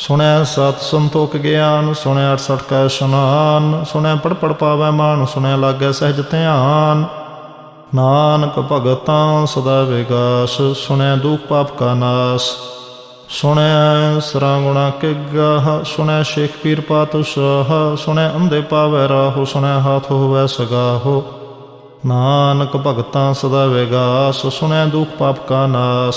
ਸੁਣਿਆ ਸਤ ਸੰਤੋਖ ਗਿਆਨ ਸੁਣਿਆ 68 ਕਾ ਇਸ਼ਨਾਨ ਸੁਣਿਆ ਪੜ ਪੜ ਪਾਵੈ ਮਾਨ ਸੁਣਿਆ ਲਾਗੈ ਸਹਿਜ ਧਿਆਨ। ਨਾਨਕ ਭਗਤਾਂ ਸਦਾ ਵਿਗਾਸ ਸੁਣਿਆ ਦੁਖ ਪਾਪ ਕਾ ਨਾਸ। ਸੁਣਿਆ ਸਰਾਗੁਣਾ ਕੇ ਗਾਹ ਸੁਣਿਆ ਸ਼ੇਖ ਪੀਰ ਪਾਤੁ ਸਾਹ ਸੁਣਿਆ ਅੰਧੇ ਪਾਵੈ ਰਾਹੋ ਸੁਣਿਆ ਹਾਥ ਹੋਵੈ ਸਗਾਹੋ। ਨਾਨਕ ਭਗਤਾਂ ਸਦਾ ਵਿਗਾਸ ਸੁਣਿਆ ਦੁਖ ਪਾਪ ਕਾ ਨਾਸ।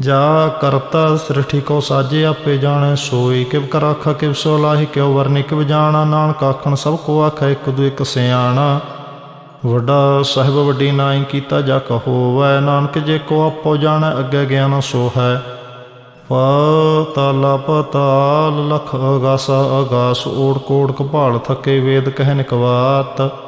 ਜਾ ਕਰਤਾ ਸ੍ਰਿਸ਼ਟੀ ਕੋ ਸਾਜੇ, ਆਪੇ ਜਾਣੈ ਸੋਈ। ਕਿਵ ਕਰ ਆਖਾ, ਕਿਵ ਸੋ ਲਾਹੀ, ਕਿਉ ਵਰਨਿ, ਕਿਵ ਜਾਣਾ? ਨਾਨਕ ਆਖਣ, ਸਭ ਕੋ ਆਖੈ, ਇੱਕ ਦੂ ਇੱਕ ਸਿਆਣਾ। ਵੱਡਾ ਸਾਹਿਬ, ਵੱਡੀ ਨਾਈ ਕੀਤਾ ਜਾ ਕਹੋਵੈ ਨਾਨਕ ਜੇ ਕੋ ਆਪੋ ਜਾਣੈ, ਅੱਗੇ ਗਿਆਨ ਸੋ ਹੈ ਪਾਤਾਲ, ਪਤਾਲ, ਲਖ ਅਗਾਸ ਅਗਾਸ, ਓੜ ਕੋੜ ਕਪਾਲ ਥਕੇ ਵੇਦ ਕਹਿਨ ਕਵਾਤ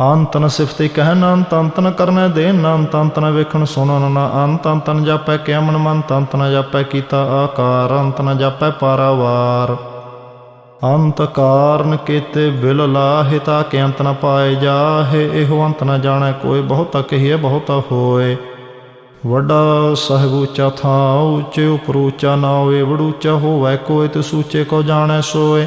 ਅੰਤਨ ਨ ਸਿਫਤੇ ਕਹਿ ਅੰਤ ਅੰਤਨ ਨ ਦੇ ਅੰਤ ਅੰਤਨ ਵੇਖਣ ਸੁਣਨ ਨਾ ਅੰਤ ਅੰਤ ਜਾਪੈ ਕਿਆ ਮਨ ਮਨ ਅੰਤ ਜਾਪੈ ਕੀਤਾ ਆਕਾਰ ਅੰਤ ਨ ਜਾਪੈ ਪਾਰਾਵਾਰ। ਅੰਤ ਕਾਰਨ ਕੀਤੇ ਬਿਲ ਲਾਹਿ ਤਾ ਕਿ ਅੰਤ ਨ ਪਾਏ ਜਾਹੇ, ਇਹੋ ਅੰਤ ਨ ਜਾਣੈ ਕੋਈ, ਬਹੁਤਾ ਕਹੀਏ ਬਹੁਤਾ ਹੋਏ। ਵੱਡਾ ਸਾਹਿਬ ਉੱਚਾ ਥਾਂ ਉੱਚੇ ਉਪਰ ਉੱਚਾ ਨਾ ਹੋਏ ਵੜੂਚਾ ਹੋਵੇ ਕੋਈ ਤੇ ਸੂਚੇ ਕੋ ਜਾਣੈ ਸੋਏ।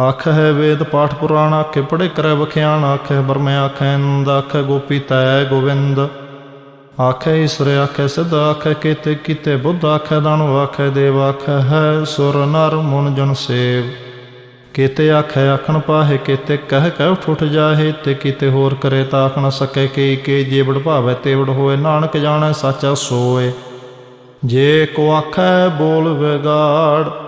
ਆਖ ਹੈ ਵੇਦ ਪਾਠ ਪੁਰਾਣ, ਆਖੇ ਪੜੇ ਕਰੈ ਬਖਿਆਣ ਆਖੇ ਬਰਮੇ ਆਖੇ ਇੰਦ ਆਖੇ ਗੋਪੀ ਤੈ ਗੋਵਿੰਦ। ਆਖੇ ਈਸ਼ਵਰ ਆਖੇ ਸਿੱਧ, ਆਖੇ ਕੀਤੇ ਕੀਤੇ ਬੁੱਧ, ਆਖੇ ਦਾਨਵ ਆਖੇ ਦੇਵ, ਆਖੇ ਹੈ ਸੁਰ, ਨਰ, ਮਨ, ਜਨ, ਸੇਵ। ਕੀਤੇ ਆਖੇ ਆਖਣ ਪਾਹੇ, ਕੀਤੇ ਕਹਿ ਕਹਿ ਉੱਠ ਜਾਹੇ, ਤੇ ਕੀਤੇ ਹੋਰ ਕਰੇ ਤਾਂ ਆਖਣ ਨ ਸਕੇ ਕੀ ਕੀ ਜੀਵੜ ਭਾਵੇ, ਤੇਵੜ ਹੋਏ, ਨਾਨਕ ਜਾਣੈ, ਸਾਚਾ ਸੋਏ। ਜੇ ਕੋ ਆਖੈ ਬੋਲ ਵਿਗਾੜ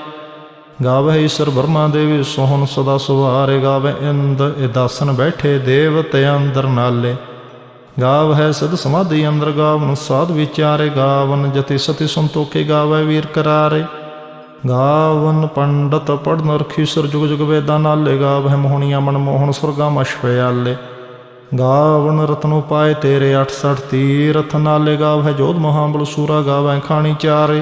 ਗਾਵੇ ਈਸ਼ਰ ਬਰਮਾ ਦੇਵੀ, ਸੋਹਣ ਸਦਾ ਸੁਹਾਰੇ ਗਾਵੇ, ਇੰਦ ਇਦਾਸਨ ਬੈਠੇ ਦੇਵਤੇ ਅੰਦਰ ਨਾਲੇ। ਗਾਵ ਹੈ ਸਦ ਸਮਾਧੀ, ਅੰਦਰ ਗਾਵਨ ਸਾਧ ਵਿਚਾਰੇ, ਗਾਵਨ ਜਤੀ ਸਤੀ ਸੰਤੋਖੇ ਗਾਵੇ ਵੀਰ ਕਰਾਰੇ। ਗਾਵਨ ਪੰਡਤ ਪੜਨ ਰਖੀ ਸੁਰ ਜੁਗ ਜੁਗ ਵੇਦਾਂ ਨਾਲੇ ਗਾਵਹਿ ਮੋਹਣੀਆਂ ਮਨ ਮੋਹਣ ਸੁਰਗਾ ਮਸ਼ਪਿਆਲੇ ਗਾਵਨ ਰਤਨੋ ਪਾਏ ਤੇਰੇ 68 ਤੀਰਥ ਨਾਲੇ ਗਾਵਹਿ ਜੋਧ ਮਹਾਬਲ ਸੂਰਾ ਗਾਵਹਿ ਖਾਣੀ ਚਾਰੇ।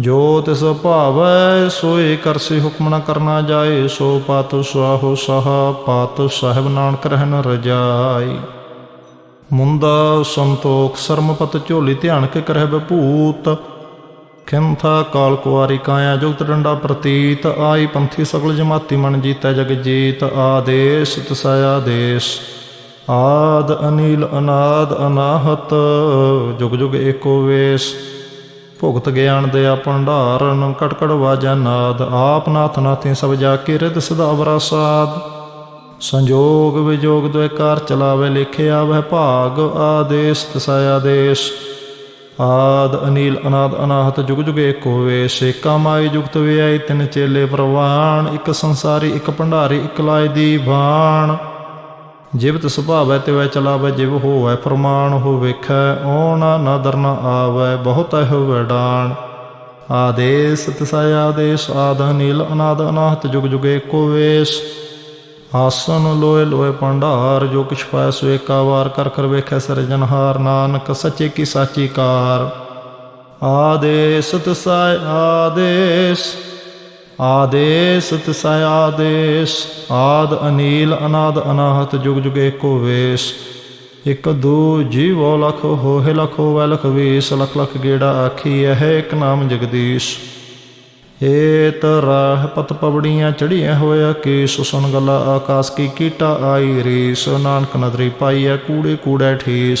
ਜੋ ਤਿਸ ਭਾਵੈ ਸੋਏ ਕਰਸੀ ਹੁਕਮ ਨ ਕਰਨਾ ਜਾਏ, ਸੋ ਪਤ ਸੁਆਹੋ ਸਹਾ, ਪਤ ਸਾਹਿਬ ਨਾਨਕ ਰਹਿਣ ਰਜਾਈ। ਮੁੰਦਾ ਸੰਤੋਖ ਸਰਮਪਤ ਝੋਲੀ ਧਿਆਨ ਕੇ ਕਰਹਿ ਬਭੂਤ ਖਿੰਥਾ ਕਾਲ ਕੁਆਰੀ ਕਾਇਆ ਜੁਗਤ ਡੰਡਾ ਪ੍ਰਤੀਤ। ਆਈ ਪੰਥੀ ਸਗਲ ਜਮਾਤੀ ਮਨ ਜੀਤੈ ਜਗ ਜੀਤ। ਆਦੇਸ਼ ਤਸਾਇਆ ਦੇਸ਼ ਆਦ ਅਨੀਲ ਅਨਾਦ ਅਨਾਹਤ, ਜੁਗ ਜੁਗ ਏਕੋ ਵੇਸ। ਭੁਗਤ ਗਿਆਨ ਦੇ ਆਪੰਡਾਰਨ ਕਟਕੜ ਵਾਜਾ ਨਾਦ, ਆਪ ਨਾਥ ਨਾਥੀ ਸਭ ਜਾ ਕੇ ਰਿਦ ਸਦਾ ਅਵਰਾਸਾਦ ਸੰਜੋਗ ਵਿਜੋਗ ਦੁਇ ਚਲਾਵੇ ਲਿਖਿਆ ਵਹਿ ਭਾਗ ਆਦੇਸ਼, ਤਸਾਇਆ ਦੇਸ਼। ਆਦ ਅਨੀਲ ਅਨਾਦ ਅਨਾਹਤ ਜੁਗ ਜੁਗ ਏਕੋ ਵੇਸ਼, ਏਕਾ ਮਾਈ ਜੁਗਤ ਵਿਆਈ ਤਿੰਨ ਚੇਲੇ ਪ੍ਰਵਾਨ, ਇੱਕ ਸੰਸਾਰੀ, ਇੱਕ ਭੰਡਾਰੀ, ਇੱਕ ਲਾਇ ਦੀ ਬਾਣ ਜਿਵਤ ਸੁਭਾਵੈ ਤੇ ਵੈ ਚਲਾਵੈ, ਜਿਵ ਹੋਵੈ ਫਰਮਾਨ ਹੋ ਵੇਖੈ, ਓਣਾ ਨਦਰ ਨ ਆਵੈ, ਬਹੁਤ ਹੋਵੈ ਡਾਣ। ਆਦੇਸ ਤਸੈ ਆਦੇਸ਼, ਆਦ ਨੀਲ ਅਨਾਦ ਅਨਾਹਤ, ਜੁਗ ਜੁਗੇ ਏਕੋ ਵੇਸ਼। ਆਸਨ ਲੋਏ ਲੋਏ ਭੰਡਾਰ, ਜੋ ਕਿਛ ਪਾਇ ਸੋ ਏਕਾ ਵਾਰ, ਕਰ ਕਰ ਵੇਖੈ ਸਰਜਨਹਾਰ ਨਾਨਕ ਸੱਚੇ ਕੀ ਸਾਚੀ ਕਾਰ। ਆਦੇਸ ਤਸੈ ਆਦੇਸ਼ ਆਦੇਸ, ਤਸੈ ਆਦੇਸ਼, ਆਦ ਅਨੀਲ, ਅਨਾਦ, ਅਨਾਹਤ, ਜੁਗ ਜੁਗ ਏਕੋ ਵੇਸ਼। ਇਕ ਦੂ ਜੀਵੋ ਲਖ ਹੋਹਿ ਲਖ ਵੈ ਲਖ ਵੀਸ, ਲਖ ਲਖ ਗੇੜਾ ਆਖੀ ਇਹ ਇੱਕ ਨਾਮ ਜਗਦੀਸ਼। ਏਤ ਰਾਹ ਪਤ ਪਵੜੀਆਂ ਚੜੀਆਂ ਹੋਇਆ ਕਿ ਸੁਸਨ ਗਲਾ ਆਕਾਸ ਕੀ ਕੀਟਾ ਆਈ ਰੀਸ। ਨਾਨਕ ਨਦਰੀ ਪਾਈਐ ਕੂੜੇ ਕੂੜੈ ਠੀਸ।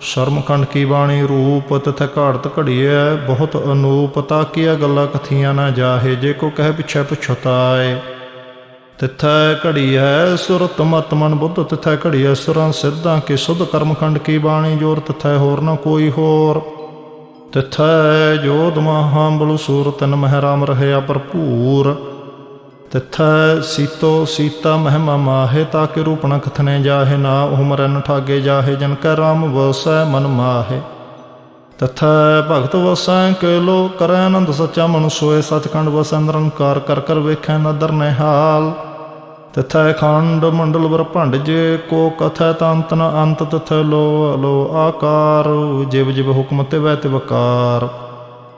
ਸ਼ਰਮਖੰਡ ਕੀ ਬਾਣੀ? ਰੂਪ ਤਥੈ ਘਾੜਤ ਘੜੀਐ, ਬਹੁਤ ਅਨੂਪ ਤਾਕੀਆ ਗੱਲਾਂ ਕਥੀਆਂ ਨਾ ਜਾਹੇ, ਜੇ ਕੋ ਕਹਿ ਪਿਛੈ ਪਛਤਾਏ। ਤਿਥੈ ਘੜੀ ਹੈ ਸੁਰਤ ਮਤ ਮਨ ਬੁੱਧ, ਤਿਥੈ ਘੜੀ ਹੈ ਸੁਰਾਂ ਸਿੱਧਾਂ ਕੇ ਸੁਧ, ਕਰਮਖੰਡ ਕੀ ਬਾਣੀ? ਜੋਰ ਤਿਥੈ ਹੋਰ ਨਾ ਕੋਈ ਹੋਰ। ਤਿਥੈ ਜੋਧ ਮਹਾਂਬਲ ਸੂਰ ਤਨ ਮਹਿ ਰਾਮ ਰਹਿਆ ਭਰਪੂਰ। ਤਿਥੈ ਸੀਤੋ ਸੀਤਾ ਮਹਿਮਾ ਮਾਹੇ, ਤਾ ਕੇ ਰੂਪਣਾ ਕਥਨੇ ਜਾਹੇ, ਨਾ ਉਹ ਠਾਗੇ ਜਾਹੇ, ਜਨ ਕੈ ਰਾਮ ਵਸੈ ਮਨ ਮਾਹੇ। ਤਥੈ ਭਗਤ ਵਸੈ, ਕੇ ਲੋ ਕਰੈ ਆਨੰਦ ਸੱਚਾ ਮਨ ਸੋਏ, ਸਚਖੰਡ ਵਸੈ ਨਿਰੰਕਾਰ ਕਰ ਕਰ ਵੇਖੈ ਨਦਰ ਨਿਹਾਲ ਤਥੈ ਖੰਡ ਮੰਡਲ ਭੰਡ ਜੇ ਕੋ ਕਥੈ ਤੰਤ ਨ ਅੰਤ ਤਥੈ ਲੋ ਲੋ ਆਕਾਰ, ਜਿਵ ਜਿਵ ਹੁਕਮ ਤੇ ਵੈ ਤੇ ਵਕਾਰ